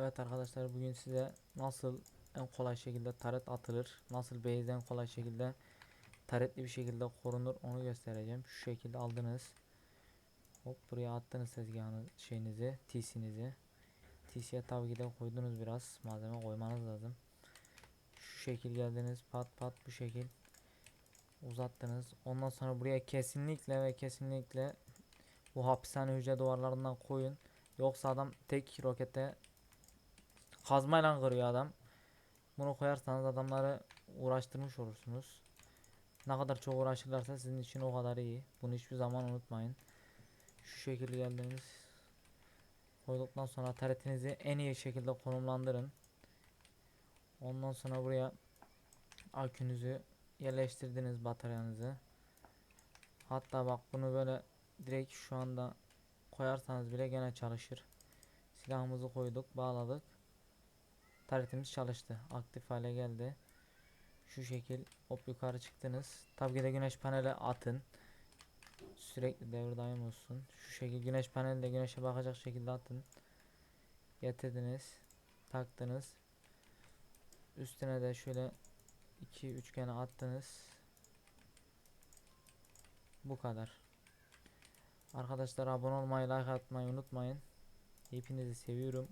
Evet arkadaşlar bugün size nasıl en kolay şekilde taret atılır, nasıl base'de en kolay şekilde taretli bir şekilde korunur onu göstereceğim. Şu şekilde aldınız. Hop buraya attınız tezgahını şeyinizi, TC'nizi. TC'ye tabi ki de koydunuz biraz malzeme koymanız lazım. Şu şekil geldiniz pat pat bu şekil uzattınız. Ondan sonra buraya kesinlikle ve kesinlikle bu hapishane hücre duvarlarından koyun. Yoksa adam tek rokete kazmayla kırıyor adam. Bunu koyarsanız adamları uğraştırmış olursunuz. Ne kadar çok uğraşırlarsa sizin için o kadar iyi. Bunu hiçbir zaman unutmayın. Şu şekilde geldiniz. Koyduktan sonra taretinizi en iyi şekilde konumlandırın. Ondan sonra buraya akünüzü yerleştirdiniz bataryanızı. Hatta bak bunu böyle direkt şu anda koyarsanız bile gene çalışır. Silahımızı koyduk, bağladık. Taretimiz çalıştı. Aktif hale geldi. Şu şekil hop yukarı çıktınız. Tabii de güneş paneli atın. Sürekli devir daim olsun. Şu şekil güneş paneli de güneşe bakacak şekilde atın. Getirdiniz. Taktınız. Üstüne de şöyle iki üçgene attınız. Bu kadar. Arkadaşlar abone olmayı, like atmayı unutmayın. Hepinizi seviyorum.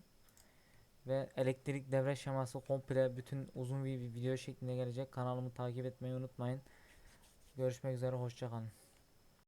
Ve elektrik devre şeması komple bütün uzun bir video şeklinde gelecek. Kanalımı takip etmeyi unutmayın. Görüşmek üzere hoşçakalın.